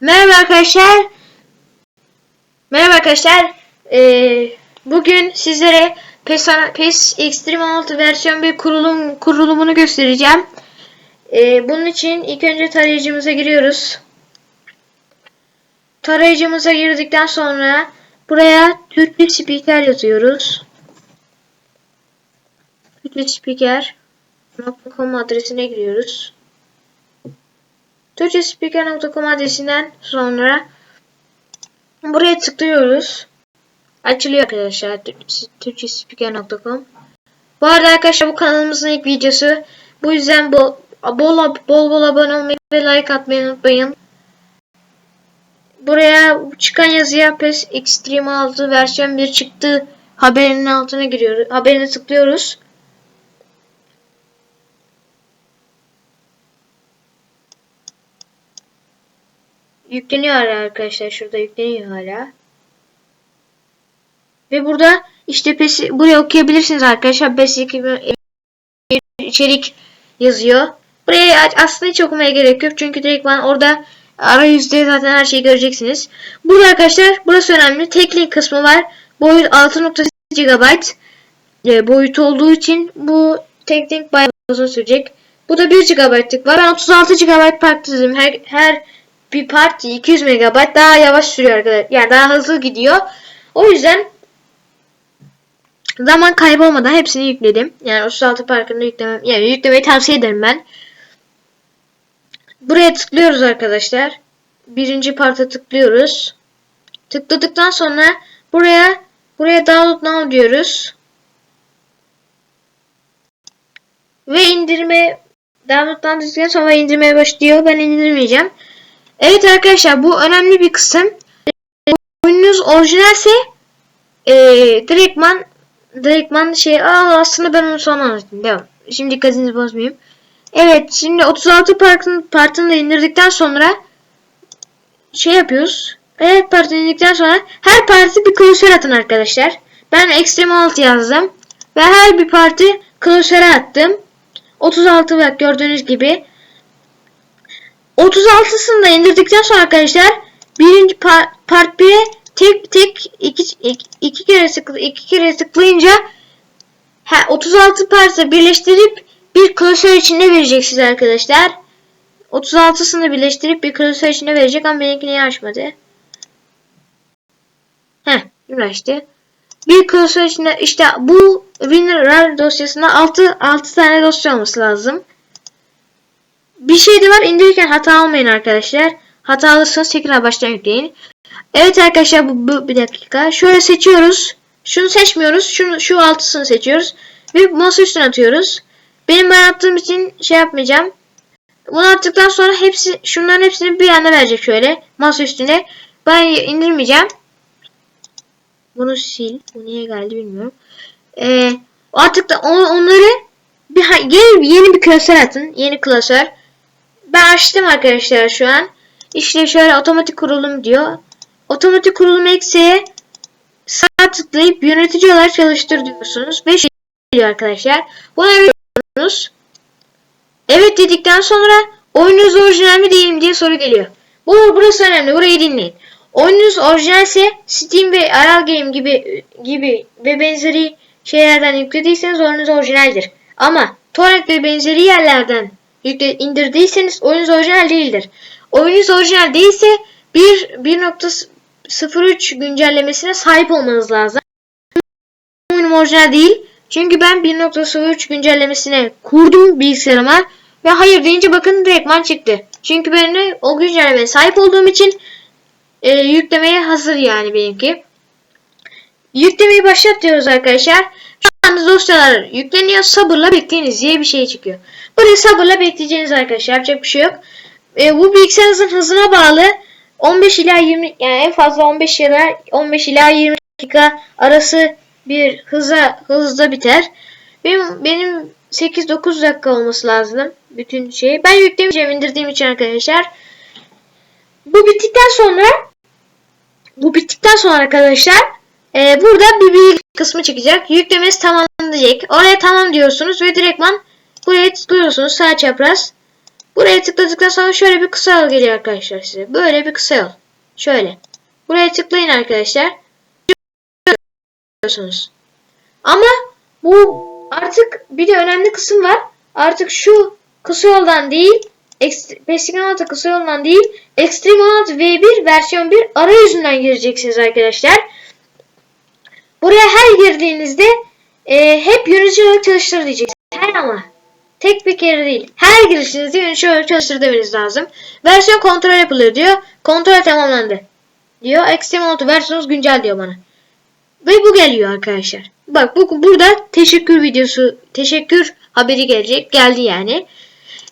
Merhaba arkadaşlar. Merhaba arkadaşlar. Ee, bugün sizlere PES, PES Extreme 16 versiyon bir kurulum kurulumunu göstereceğim. Ee, bunun için ilk önce tarayıcımıza giriyoruz. Tarayıcımıza girdikten sonra buraya Türkçe speaker yazıyoruz. Türkçe speaker.com adresine giriyoruz. Türkçespeaker.com adresinden sonra buraya tıklıyoruz. Açılıyor arkadaşlar Türkçespeaker.com Bu arada arkadaşlar bu kanalımızın ilk videosu. Bu yüzden bol bol bol, bol abone olmayı ve like atmayı unutmayın. Buraya çıkan yazıya PES Extreme 6 versiyon 1 çıktı haberinin altına giriyoruz. Haberine tıklıyoruz. Yükleniyor arkadaşlar. Şurada yükleniyor hala. Ve burada işte PES buraya okuyabilirsiniz arkadaşlar. PES içerik yazıyor. Buraya aslında hiç okumaya gerek yok. Çünkü direkt ben orada arayüzde zaten her şeyi göreceksiniz. Burada arkadaşlar burası önemli. Tek link kısmı var. Boyut 6.8 GB e, boyut olduğu için bu tek link bayağı uzun sürecek. Bu da 1 GB'lık var. Ben 36 GB parktızım. Her, her bir parti 200 MB daha yavaş sürüyor arkadaşlar. Yani daha hızlı gidiyor. O yüzden zaman kaybolmadan hepsini yükledim. Yani 36 parkında yüklemem. Yani yüklemeyi tavsiye ederim ben. Buraya tıklıyoruz arkadaşlar. Birinci parta tıklıyoruz. Tıkladıktan sonra buraya buraya download now diyoruz. Ve indirme download'dan dedikten sonra indirmeye başlıyor. Ben indirmeyeceğim. Evet arkadaşlar bu önemli bir kısım. Oyununuz orijinalse e, direktman direktman şey aa, aslında ben onu sonra anlatayım. Devam. Şimdi dikkatinizi bozmayayım. Evet şimdi 36 partın, partını da indirdikten sonra şey yapıyoruz. Evet parti indikten sonra her parti bir klasör atın arkadaşlar. Ben Extreme 6 yazdım. Ve her bir parti klasöre attım. 36 bak gördüğünüz gibi. 36'sını da indirdikten sonra arkadaşlar birinci par part 1'e tek tek iki, iki, iki kere tıklı iki kere tıklayınca ha, 36 parça birleştirip bir klasör içinde verecek size arkadaşlar. 36'sını birleştirip bir klasör içinde verecek ama benimki niye açmadı? Heh, uğraştı. Bir klasör içinde işte bu WinRAR dosyasında 6 6 tane dosya olması lazım. Bir şey de var indirirken hata almayın arkadaşlar. Hata alırsanız tekrar baştan yükleyin. Evet arkadaşlar bu, bu bir dakika. Şöyle seçiyoruz. Şunu seçmiyoruz. Şunu şu altısını seçiyoruz. Ve masa üstüne atıyoruz. Benim ben attığım için şey yapmayacağım. Bunu attıktan sonra hepsi şunların hepsini bir anda verecek şöyle masa üstüne. Ben indirmeyeceğim. Bunu sil. Bu niye geldi bilmiyorum. Ee, artık da on, onları bir yeni, yeni bir klasör atın. Yeni klasör. Ben açtım arkadaşlar şu an. İşte şöyle otomatik kurulum diyor. Otomatik kurulum eksiğe sağ tıklayıp yönetici olarak çalıştır diyorsunuz. Ve şey diyor arkadaşlar. Buna veriyorsunuz. Evet dedikten sonra oyununuz orijinal mi değil mi diye soru geliyor. Bu burası önemli. Burayı dinleyin. Oyununuz orijinalse Steam ve Aral Game gibi gibi ve benzeri şeylerden yüklediyseniz oyununuz orijinaldir. Ama torrent ve benzeri yerlerden yükle, indirdiyseniz oyunuz orijinal değildir. Oyunuz orijinal değilse 1.03 güncellemesine sahip olmanız lazım. Oyunum orijinal değil. Çünkü ben 1.03 güncellemesine kurdum bilgisayarıma ve hayır deyince bakın direktman çıktı. Çünkü ben o güncellemeye sahip olduğum için e, yüklemeye hazır yani benimki. Yüklemeyi başlat diyoruz arkadaşlar. Anda dosyalar yükleniyor. Sabırla bekleyiniz diye bir şey çıkıyor. Buraya sabırla bekleyeceğiniz arkadaşlar. Yapacak bir şey yok. E, bu bilgisayarınızın hızına bağlı 15 ila 20 yani en fazla 15 ya da 15 ila 20 dakika arası bir hıza hızda biter. Benim benim 8-9 dakika olması lazım bütün şey. Ben yüklemeyeceğim indirdiğim için arkadaşlar. Bu bittikten sonra bu bittikten sonra arkadaşlar e, burada bir bilgi kısmı çıkacak. Yüklemesi tamamlanacak. Oraya tamam diyorsunuz ve direktman buraya tıklıyorsunuz sağ çapraz. Buraya tıkladıktan sonra şöyle bir kısa yol geliyor arkadaşlar size. Böyle bir kısa yol. Şöyle. Buraya tıklayın arkadaşlar. Ama bu artık bir de önemli kısım var. Artık şu kısa yoldan değil, Ext- PES 16 kısa yoldan değil, Extreme 16 V1 versiyon 1 arayüzünden gireceksiniz arkadaşlar. Girdiğinizde e, hep yönetici olarak çalıştır diyeceksiniz. Her ama. Tek bir kere değil. Her girişinizde yönetici olarak çalıştır demeniz lazım. Versiyon kontrol yapılıyor diyor. Kontrol tamamlandı. Diyor. Extreme 16 versiyonunuz güncel diyor bana. Ve bu geliyor arkadaşlar. Bak bu burada teşekkür videosu, teşekkür haberi gelecek. Geldi yani.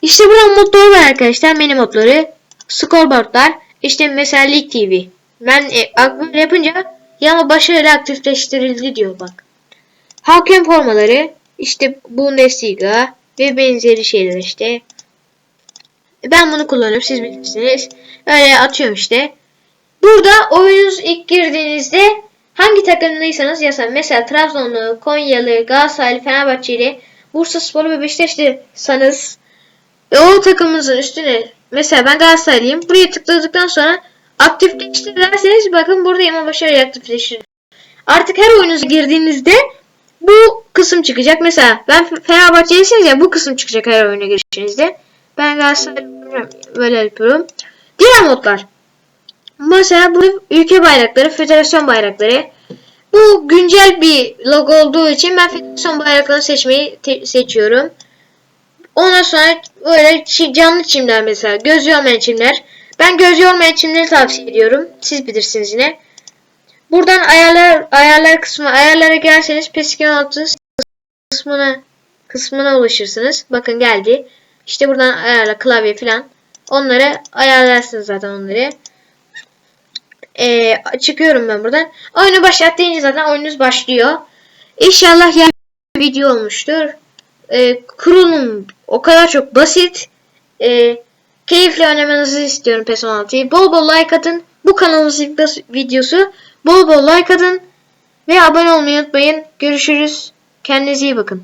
İşte burada modları var arkadaşlar. Menü modları. Scoreboardlar. İşte mesela League TV. Ben e, böyle yapınca yama başarıyla aktifleştirildi diyor bak. Hakem formaları. işte Bundesliga ve benzeri şeyler işte. Ben bunu kullanıyorum. Siz bilirsiniz. Öyle atıyorum işte. Burada oyunuz ilk girdiğinizde hangi takımlıysanız yazın. Mesela Trabzonlu, Konyalı, Galatasaraylı, Fenerbahçeli, Bursa Sporu ve Beşiktaşlıysanız ve o takımınızın üstüne mesela ben Galatasaraylıyım. Buraya tıkladıktan sonra aktifleştir derseniz bakın burada yama başarıyla aktifleştir. Artık her oyunuza girdiğinizde bu kısım çıkacak. Mesela ben Fenerbahçelisiniz ya bu kısım çıkacak her oyuna girişinizde. Ben Galatasaraylıyım böyle yapıyorum. Diğer modlar. Mesela bu ülke bayrakları, federasyon bayrakları. Bu güncel bir logo olduğu için ben federasyon bayraklarını seçmeyi seçiyorum. Ondan sonra böyle canlı çimler mesela. Göz yormayan çimler. Ben göz yormayan çimleri tavsiye ediyorum. Siz bilirsiniz yine. Buradan ayarlar ayarlar kısmı ayarlara gelseniz PES 16 kısmına kısmına ulaşırsınız. Bakın geldi. İşte buradan ayarla klavye falan. Onları ayarlarsınız zaten onları. Ee, çıkıyorum ben buradan. Oyunu başlat deyince zaten oyununuz başlıyor. İnşallah yani video olmuştur. Ee, kurulum o kadar çok basit. Ee, keyifle oynamanızı istiyorum PES 16'yı. Bol bol like atın. Bu kanalımızın videosu. Bol bol like atın. Ve abone olmayı unutmayın. Görüşürüz. Kendinize iyi bakın.